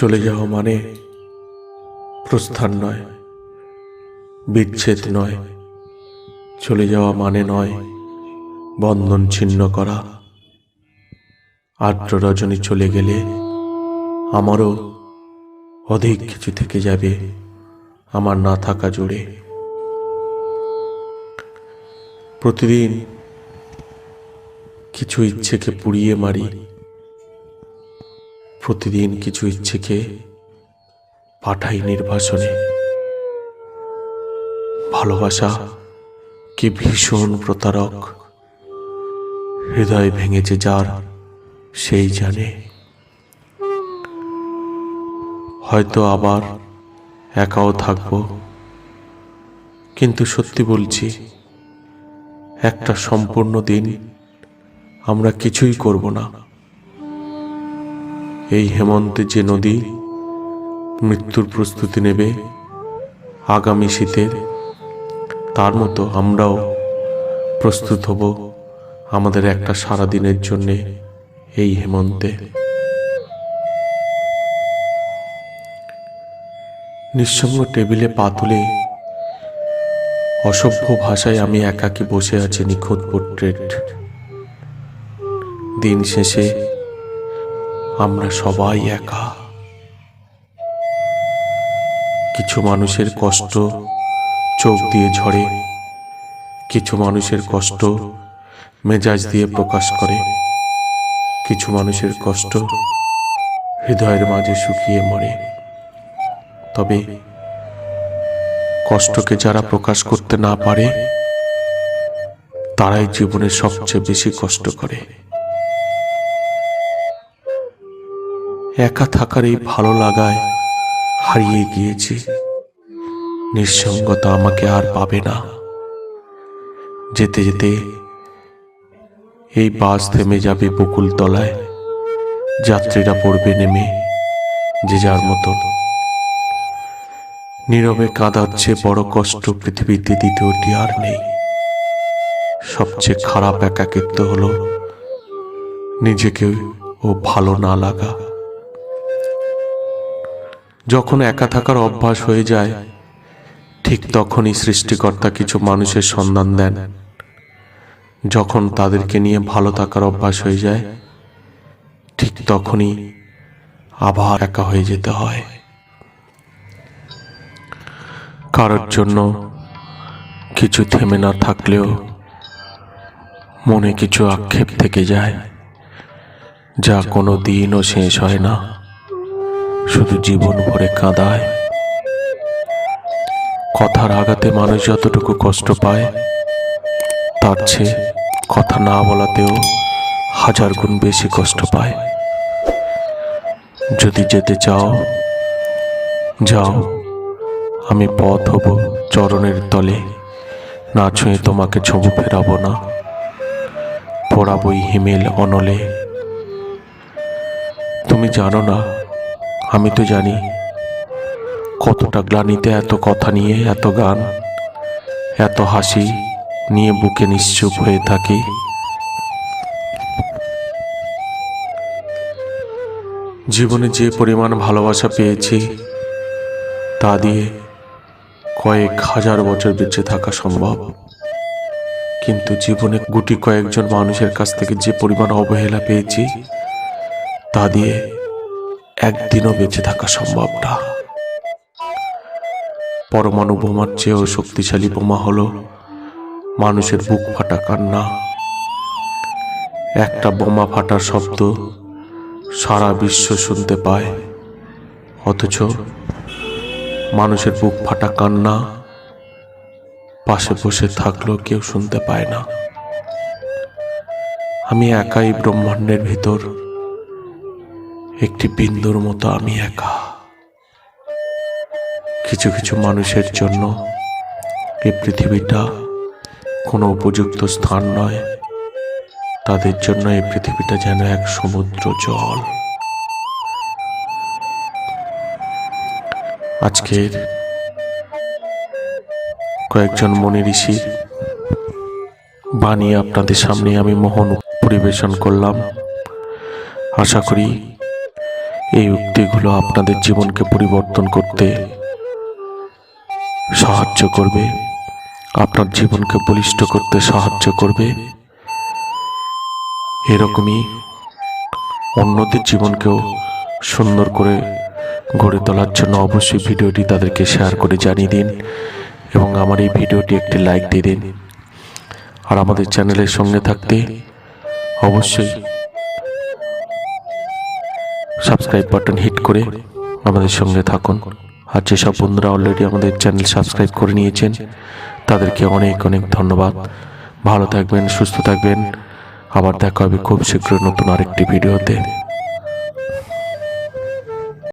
চলে যাওয়া মানে প্রস্থান নয়, বিচ্ছেদ নয়, চলে যাওয়া মানে নয়, বন্ধন ছিন্ন করা। আর্দ্র রজনী চলে গেলে আমারও অধিক কিছু থেকে যাবে আমার না থাকা জুড়ে প্রতিদিন কিছু ইচ্ছেকে পুড়িয়ে মারি প্রতিদিন কিছু ইচ্ছেকে পাঠাই নির্বাসনে। ভালোবাসা কি ভীষণ প্রতারক। হৃদয় ভেঙেছে যার, সেই জানে। হয়তো আবার একাও থাকব। কিন্তু সত্যি বলছি, একটা সম্পূর্ণ দিন আমরা কিছুই করব না। এই হেমন্তে যে নদী মৃত্যুর প্রস্তুতি নেবে আগামী শীতের, তার মতো আমরাও প্রস্তুত হব আমাদের একটা সারা দিনের জন্যে এই হেমন্তে। নিঃসঙ্গ টেবিলে পা তুলে অসভ্য ভাষায় আমি একাকি বসে আছি নিখুঁত পোর্ট্রেট। দিন শেষে আমরা সবাই একা। কিছু মানুষের কষ্ট চোখ দিয়ে ঝরে, কিছু মানুষের কষ্ট মেজাজ দিয়ে প্রকাশ করে, কিছু মানুষের কষ্ট হৃদয়ের মাঝে শুকিয়ে মরে। তবে কষ্টকে যারা প্রকাশ করতে না পারে, তারাই জীবনে সবচেয়ে বেশি কষ্ট করে। একা থাকার এই ভালো লাগায়। হারিয়ে গিয়েছি। নিঃসঙ্গতা আমাকে আর পাবে না। যেতে যেতে এই বাস থেমে যাবে বকুল তলায়। যাত্রীরা পড়বে নেমে, যে যার মতন। নীরবে কাঁদাচ্ছে বড় কষ্ট পৃথিবীতে দ্বিতীয়টি আর নেই। সবচেয়ে খারাপ একাকিত্ব হলো নিজেকে ও ভালো না লাগা। যখন একা থাকার অভ্যাস হয়ে যায়, ঠিক তখনই সৃষ্টিকর্তা কিছু মানুষের সন্ধান দেন। যখন তাদেরকে নিয়ে ভালো থাকার অভ্যাস হয়ে যায়, ঠিক তখনই আবার একা হয়ে যেতে হয়। কারোর জন্য কিছু থেমে না থাকলেও মনে কিছু আক্ষেপ থেকে যায়, যা কোনো দিনও শেষ হয় না। শুধু জীবন ভরে কাঁদায়। কথার আঘাতে মানুষ যতটুকু কষ্ট পায়, তার চেয়ে কথা না বলাতেও হাজার গুণ বেশি কষ্ট পায়। যদি যেতে চাও, যাও। আমি পথ হব চরণের তলে, না ছুঁয়ে তোমাকে ছবু ফেরাবো না। পড়াবই হিমেল অনলে। তুমি জানো না আমি তো জানি কতটা গ্লানিতে এত কথা নিয়ে, এত গান, এত হাসি নিয়ে বুকে নিশ্চুপ হয়ে থাকি। জীবনে যে পরিমাণ ভালোবাসা পেয়েছি, তা দিয়ে কয়েক হাজার বছর বেঁচে থাকা সম্ভব। কিন্তু জীবনে গুটি কয়েকজন মানুষের কাছ থেকে যে পরিমাণ অবহেলা পেয়েছি, তা দিয়ে একদিনও বেঁচে থাকা সম্ভব না। পরমাণু বোমার চেয়েও শক্তিশালী বোমা হলো মানুষের বুক ফাটা কান্না। একটা বোমা ফাটার শব্দ সারা বিশ্ব শুনতে পায়। অথচ মানুষের বুক ফাটা কান্না পাশে বসে থাকলেও কেউ শুনতে পায় না। আমি একাই ব্রহ্মাণ্ডের ভিতর একটি বিন্দুর মতো আমি একা। কিছু কিছু মানুষের জন্য এই পৃথিবীটা কোনো উপযুক্ত স্থান নয়। তাদের জন্য এই পৃথিবীটা যেন এক সমুদ্র জল। আজকের কয়েকজন মনি ঋষির বাণী আপনাদের সামনে আমি মোহন পরিবেশন করলাম। আশা করি এই উক্তিগুলো আপনাদের জীবনকে পরিবর্তন করতে সাহায্য করবে, আপনার জীবনকে বলিষ্ঠ করতে সাহায্য করবে। এরকমই অন্যদের জীবনকেও সুন্দর করে গড়ে তোলার জন্য অবশ্যই ভিডিওটি তাদেরকে শেয়ার করে জানিয়ে দিন এবং আমার এই ভিডিওটি একটি লাইক দিয়ে দিন। আর আমাদের চ্যানেলের সঙ্গে থাকতে অবশ্যই সাবস্ক্রাইব বাটন হিট করে আমাদের সঙ্গে থাকুন। আর যেসব বন্ধুরা অলরেডি আমাদের চ্যানেল সাবস্ক্রাইব করে নিয়েছেন, তাদেরকে অনেক অনেক ধন্যবাদ। ভালো থাকবেন, সুস্থ থাকবেন। আবার দেখা হবে খুব শীঘ্রই নতুন আরেকটি ভিডিওতে।